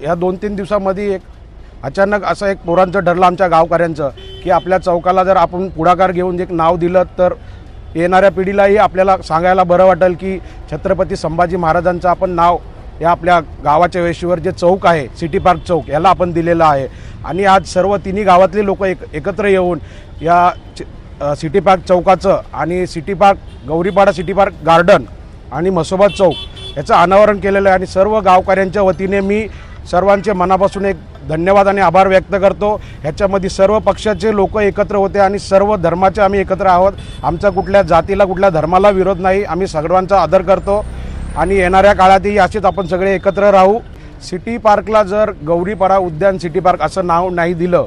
ह्या दोन तीन दिवसामध्ये एक अचानक असं एक पोरांचं ठरलं आमच्या गावकऱ्यांचं की आपल्या चौकाला जर आपण पुढाकार घेऊन एक नाव दिलं तर येणाऱ्या पिढीलाही आपल्याला सांगायला बरं वाटेल की छत्रपती संभाजी महाराजांचं आपण नाव या आपल्या गावाच्या वेशीवर जे चौक आहे सिटी पार्क चौक याला आपण दिलेलं आहे. आणि आज सर्व तिन्ही गावातले लोक एक एकत्र येऊन या सिटी पार्क चौकाचं आणि city park Gauripada city park garden आणि मसोबा चौक याचं अनावरण केलेलं आहे. आणि सर्व गावकऱ्यांच्या वतीने मी सर्वांचे मनापासून एक धन्यवाद आणि आभार व्यक्त करतो. ह्याच्यामध्ये सर्व पक्षाचे लोक एकत्र होते आणि सर्व धर्माचे आम्ही एकत्र आहोत. आमचा कुठल्या जातीला कुठल्या धर्माला विरोध नाही. आम्ही सगळ्यांचा आदर करतो. आणि येणाऱ्या काळातही असेच आपण सगळे एकत्र राहू. सिटी पार्कला जर गौरीपाडा उद्यान सिटी पार्क असं नाव नाही दिलं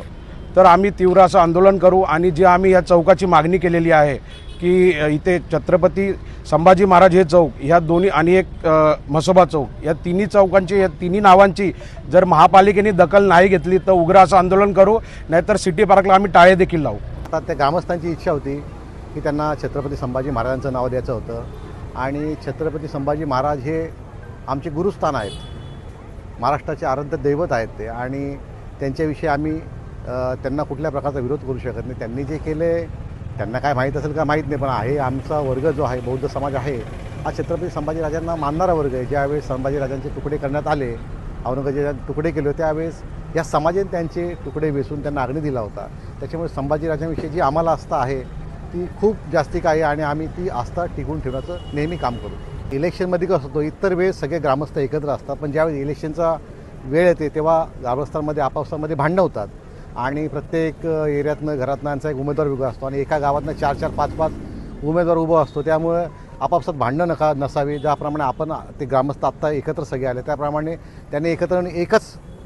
तर आम्ही तीव्र असं आंदोलन करू आणि जे आम्ही या चौकाची मागणी केलेली आहे की इथे छत्रपती संभाजी महाराज हे चौक ह्या दोन्ही आणि एक म्हसोबा चौक या तिन्ही चौकांची या तिन्ही नावांची जर महापालिकेने दखल नाही घेतली तर उग्र असं आंदोलन करू नाहीतर सिटी पार्कला आम्ही टाळे देखील लावू. आता त्या ग्रामस्थांची इच्छा होती की त्यांना छत्रपती संभाजी महाराजांचं नाव द्यायचं होतं. आणि छत्रपती संभाजी महाराज हे आमचे गुरुस्थान आहेत. महाराष्ट्राचे आराध्य दैवत आहेत ते. आणि त्यांच्याविषयी आम्ही त्यांना कुठल्या प्रकारचा विरोध करू शकत नाही. त्यांनी जे केले त्यांना काय माहीत असेल का माहीत नाही पण आहे आमचा वर्ग जो आहे बौद्ध समाज आहे हा छत्रपती संभाजीराजांना मानणारा वर्ग आहे. ज्यावेळेस संभाजीराजांचे तुकडे करण्यात आले औरंगजेबाने तुकडे केले होते त्यावेळेस या समाजाने त्यांचे तुकडे वेचून त्यांना अग्नी दिला होता. त्याच्यामुळे संभाजीराजांविषयी जी आम्हाला आस्था आहे ती खूप जास्तिक आहे आणि आम्ही ती आस्था टिकवून ठेवण्याचं नेहमी काम करू. इलेक्शनमध्ये कसं होतं इतर वेळेस सगळे ग्रामस्थ एकत्र असतात पण ज्यावेळी इलेक्शनचा वेळ येते तेव्हा ग्रामस्थांमध्ये आपापसामध्ये भांडणं होतात. आणि प्रत्येक एरियातनं घरातनं यांचा एक उमेदवार वेगळा असतो आणि एका गावातनं चार चार पाच पाच उमेदवार उभा असतो. त्यामुळे आपापसात भांडणं नका नसावी. ज्याप्रमाणे आपण ते ग्रामस्थ आत्ता एकत्र सगळे आले त्याप्रमाणे त्यांनी एकत्र एकच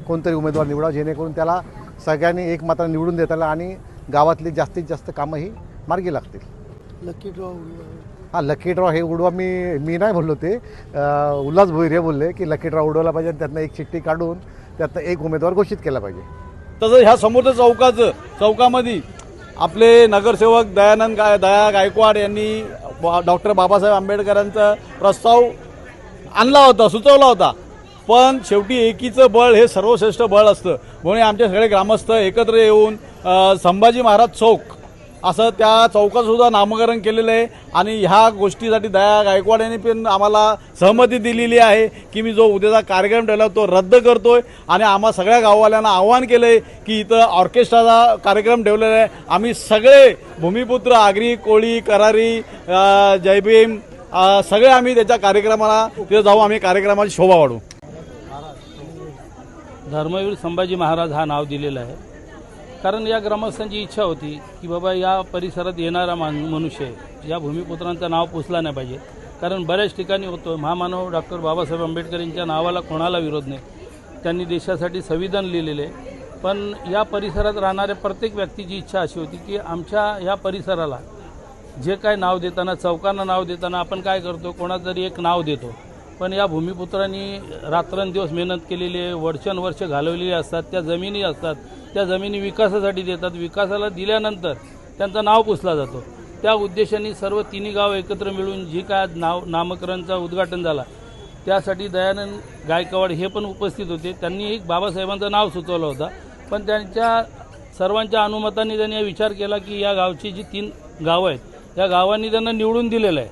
कोणतरी उमेदवार निवडावं जेणेकरून त्याला सगळ्यांनी एक मात्र निवडून देता आलं आणि गावातली जास्तीत जास्त कामं ही मार्गी लागतील. लकी ड्रॉ हां लकी ड्रॉ हे उडवा मी मी नाही बोललो ते. उल्हास भोईरे बोलले की लकी ड्रॉ उडवला पाहिजे आणि त्यातनं एक चिठ्ठी काढून त्यातनं एक उमेदवार घोषित केला पाहिजे. तसं ह्या समोरच्या चौकाचं चौकामध्ये आपले नगरसेवक दयानंद गाय दया गायकवाड यांनी डॉक्टर बाबासाहेब आंबेडकरांचा प्रस्ताव आणला होता सुचवला होता. पण शेवटी एकीचं बळ हे सर्वश्रेष्ठ बळ असतं. म्हणून आमचे सगळे ग्रामस्थ एकत्र येऊन संभाजी महाराज चौक असं त्या चौकातसुद्धा नामकरण केलेलं आहे. आणि ह्या गोष्टीसाठी दया गायकवाड यांनी पण आम्हाला सहमती दिलेली आहे की मी जो उद्याचा कार्यक्रम ठेवला तो रद्द करतोय. आणि आम्हा सगळ्या गाववाल्यांना आव्हान केलं आहे की इथं ऑर्केस्ट्राचा कार्यक्रम ठेवलेला आहे. आम्ही सगळे भूमिपुत्र आगरी कोळी करारी जयभीम सगळे आम्ही त्याच्या कार्यक्रमाला तिथं जाऊ आम्ही कार्यक्रमाची शोभा वाढू धर्मवीर संभाजी महाराज हा नाव दिलेलं आहे. कारण या ग्रामस्थांची इच्छा होती की बाबा या परिसरात येणारा मान मनुष्य या भूमिपुत्रांचं नाव पुसला नाही पाहिजे. कारण बऱ्याच ठिकाणी होतो महामानव डॉक्टर बाबासाहेब आंबेडकर यांच्या नावाला कोणाला विरोध नाही. त्यांनी देशासाठी संविधान लिहिलेले. पण या परिसरात राहणाऱ्या प्रत्येक व्यक्तीची इच्छा अशी होती की आमच्या या परिसराला जे काय नाव देताना चौकांना नाव देताना आपण काय करतो? कोणाचं तरी एक नाव देतो पण या भूमिपुत्रांनी रात्रंदिवस मेहनत केलेली आहे वर्षानुवर्ष घालवलेली असतात त्या जमिनी असतात त्या जमिनी विकासासाठी देतात विकासाला दिल्यानंतर त्यांचं नाव पुसला जातो. त्या उद्देशाने सर्व तिन्ही गाव एकत्र मिळून जी काय नाव नामकरणचा उद्घाटन झाला त्यासाठी दयानंद गायकवाड हे पण उपस्थित होते. त्यांनी एक बाबासाहेबांचं नाव सुचवलं होतं. पण त्यांच्या सर्वांच्या अनुमताने त्यांनी विचार केला की या गावची जी तीन गावं आहेत या गावांनी त्यांना निवडून दिलेलं आहे.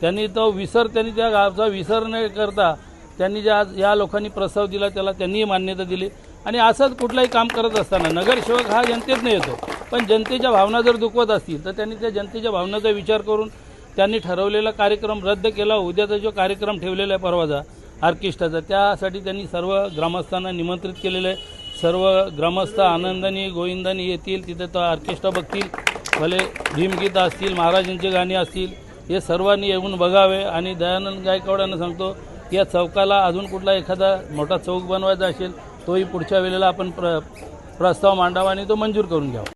त्यांनी तो विसर त्यांनी त्या गावचा विसर न करता त्यांनी ज्या या लोकांनी प्रस्ताव दिला त्याला त्यांनीही मान्यता दिली. आणि असंच कुठलाही काम करत असताना नगरसेवक हा जनतेतनं येतो. पण जनतेच्या भावना जर दुखवत असतील तर त्यांनी त्या जनतेच्या भावनाचा विचार करून त्यांनी ठरवलेला कार्यक्रम रद्द केला. उद्याचा जो कार्यक्रम ठेवलेला आहे परवाचा ऑर्केस्ट्राचा त्यासाठी त्यांनी सर्व ग्रामस्थांना निमंत्रित केलेलं आहे. सर्व ग्रामस्थ आनंदाने गोविंदाने येतील तिथे तो ऑर्केस्ट्रा बघतील. भले भीमगीतं असतील महाराजांची गाणी असतील हे सर्वांनी येऊन बघावे आणि दयानंद गायकवाडांना सांगतो की या चौकाला अजून कुठला एखादा मोठा चौक बनवायचा असेल तोही पुढच्या वेळेला आपण प्र प्रस्ताव मांडावा आणि तो मंजूर करून घ्यावा.